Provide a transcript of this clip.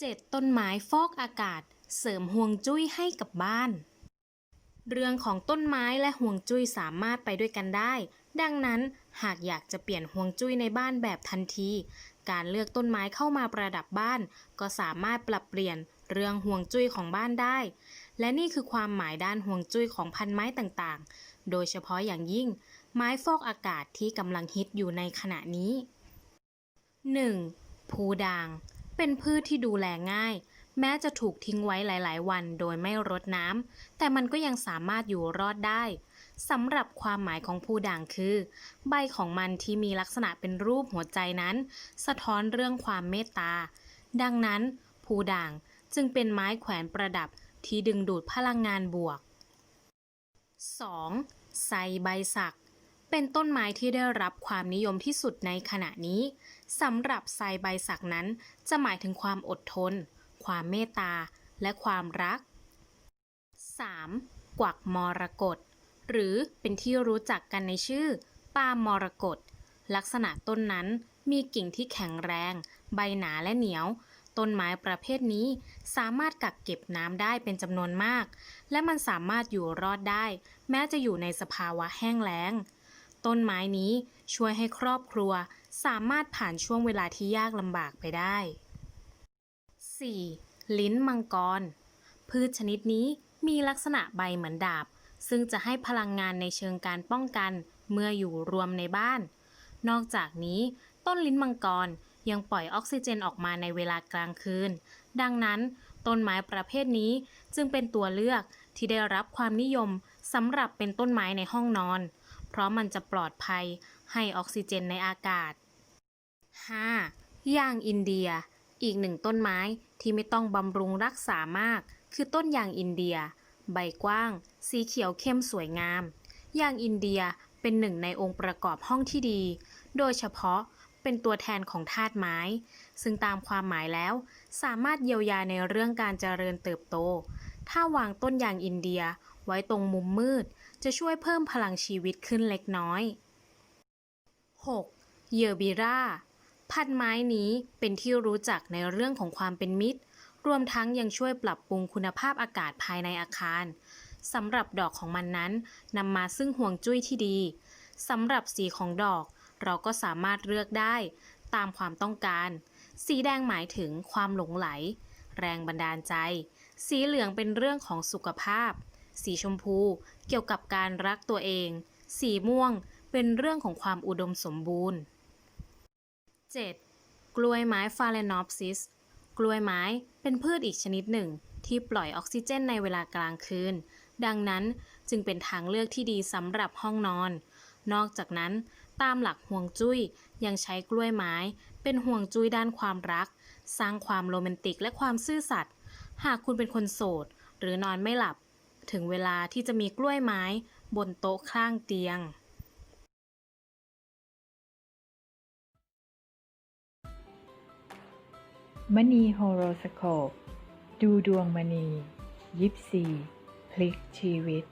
7. ต้นไม้ฟอกอากาศ เสริมห่วงจุ้ยให้กับบ้าน เรื่องของต้นไม้และห่วงจุ้ยสามารถไปด้วยกันได้ ดังนั้นหากอยากจะเปลี่ยนห่วงจุ้ยในบ้านแบบทันที การเลือกต้นไม้เข้ามาประดับบ้าน ก็สามารถปรับเปลี่ยนเรื่องห่วงจุ้ยของบ้านได้ และนี่คือความหมายด้านห่วงจุ้ยของพันไม้ต่างๆ โดยเฉพาะอย่างยิ่ง ไม้ฟอกอากาศที่กำลังฮิตอยู่ในขณะนี้ 1. พูด่าง เป็นพืชที่ดูแลง่าย แม้จะถูกทิ้งไว้หลาย ๆ วันโดยไม่รดน้ำแต่มันก็ยังสามารถอยู่รอดได้สำหรับความหมายของพูด่างคือ ใบของมันที่มีลักษณะเป็นรูปหัวใจนั้น สะท้อนเรื่องความเมตตา ดังนั้นพูด่างจึงเป็นไม้แขวนประดับที่ดึงดูดพลังงานบวก 2. ไซใบสัก เป็นต้นไม้ที่ได้รับความนิยมที่สุดในขณะนี้สำหรับไซใบสักนั้นจะหมายถึงความอดทน ความเมตตา และความรัก 3. กวักมรกตหรือเป็นที่รู้จักกันในชื่อปามมรกตลักษณะต้นนั้นมีกิ่งที่แข็งแรง ใบหนาและเหนียว ต้นไม้ประเภทนี้สามารถกักเก็บน้ำได้เป็นจำนวนมาก และมันสามารถอยู่รอดได้ แม้จะอยู่ในสภาวะแห้งแล้ง ต้นไม้นี้ช่วยให้ครอบครัวสามารถผ่านช่วงเวลาที่ยากลำบากไปได้ 4. ลิ้นมังกร พืชชนิดนี้มีลักษณะใบเหมือนดาบ ซึ่งจะให้พลังงานในเชิงการป้องกันเมื่ออยู่รวมในบ้าน นอกจากนี้ ต้นลิ้นมังกรยังปล่อยออกซิเจนออกมาในเวลากลางคืน ดังนั้น ต้นไม้ประเภทนี้จึงเป็นตัวเลือกที่ได้รับความนิยมสำหรับเป็นต้นไม้ในห้องนอน เพราะมันจะปลอดภัยให้ออกซิเจนในอากาศ 5. ยางอินเดีย อีกหนึ่งต้นไม้ที่ไม่ต้องบำรุงรักษามาก คือต้นยางอินเดีย ใบกว้าง สีเขียวเข้มสวยงาม ยางอินเดียเป็นหนึ่งในองค์ประกอบห้องที่ดี โดยเฉพาะเป็นตัวแทนของธาตุไม้ ซึ่งตามความหมายแล้ว สามารถเยียวยาในเรื่องการเจริญเติบโต ถ้าวางต้นยางอินเดีย ไว้ตรงมุมมืด จะช่วยเพิ่มพลังชีวิตขึ้นเล็กน้อย 6. เยอร์บิราพันไม้นี้เป็นที่รู้จักในเรื่องของความเป็นมิตร รวมทั้งยังช่วยปรับปรุงคุณภาพอากาศภายในอาคารสำหรับดอกของมันนั้นนำมาซึ่งห่วงจุ้ยที่ดีสำหรับสีของดอก เราก็สามารถเลือกได้ ตามความต้องการ สีแดงหมายถึงความหลงไหล แรงบันดาลใจ สีเหลืองเป็นเรื่องของสุขภาพ สีชมพู เกี่ยวกับการรักตัวเอง สีม่วงเป็นเรื่องของความอุดมสมบูรณ์ 7. กล้วยไม้ฟาเลนอปซิส กล้วยไม้เป็นพืชอีกชนิดหนึ่ง ที่ปล่อยออกซิเจนในเวลากลางคืน ดังนั้นจึงเป็นทางเลือกที่ดีสำหรับห้องนอน นอกจากนั้นตามหลักห่วงจุ้ยยังใช้กล้วยไม้ เป็นห่วงจุ้ยด้านความรัก สร้างความโรแมนติกและความซื่อสัตย์หากคุณเป็นคนโสด หรือนอนไม่หลับ ถึงเวลาที่จะมีกล้วยไม้บนโต๊ะข้างเตียง มณีโฮโรสโคป ดูดวงมณี ยิปซี พลิกชีวิต